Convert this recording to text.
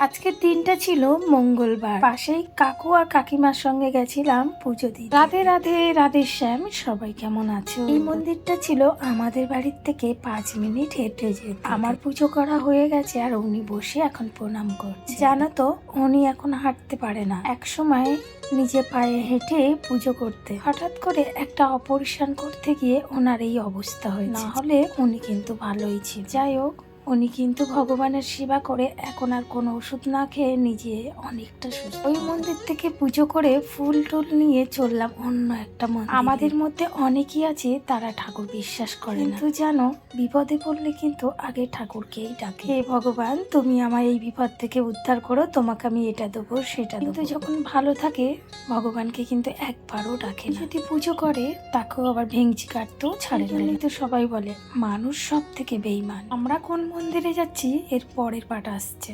আজকের দিনটা ছিল মঙ্গলবার। পাশেই কাকু আর কাকিমার সঙ্গে গেছিলাম পুজো দিতে। রাধে রাধে রাধে শ্যাম, সবাই কেমন আছো? এই মন্দিরটা ছিল আমাদের বাড়ির থেকে পাঁচ মিনিট হেঁটে যেত। আমার পুজো করা হয়ে গেছে আর উনি বসে এখন প্রণাম করছে। জানো তো, উনি এখন হাঁটতে পারে না। এক সময় নিজে পায়ে হেঁটে পুজো করতে। হঠাৎ করে একটা অপারেশন করতে গিয়ে ওনার এই অবস্থা হয়েছে। না হলে উনি কিন্তু ভালোই ছিল। যাই হোক উনি কিন্তু ভগবানের সেবা করে এখন আর কোনো ওষুধ না খেয়ে নিজে অনেকটা সুস্থ। ওই মন্দির থেকে পুজো করে ফুল টুল নিয়ে চললাম অন্য একটা মন্দির। আমাদের মধ্যে অনেকেই আছে তারা ঠাকুর বিশ্বাস করে না। কিন্তু জানো বিপদে পড়লে কিন্তু আগে ঠাকুরকেই ডাকে। হে ভগবান তুমি আমার এই বিপদ থেকে উদ্ধার করো তোমাকে আমি এটা দেবো সেটা কিন্তু যখন ভালো থাকে ভগবানকে কিন্তু একবারও ডাকে যদি পুজো করে তাকেও আবার ভেঙচি কাটতেও ছাড়ে না। তো সবাই বলে মানুষ সব থেকে বেইমান আমরা কোন মন্দিরে যাচ্ছি এর পরের পাটা আসছে।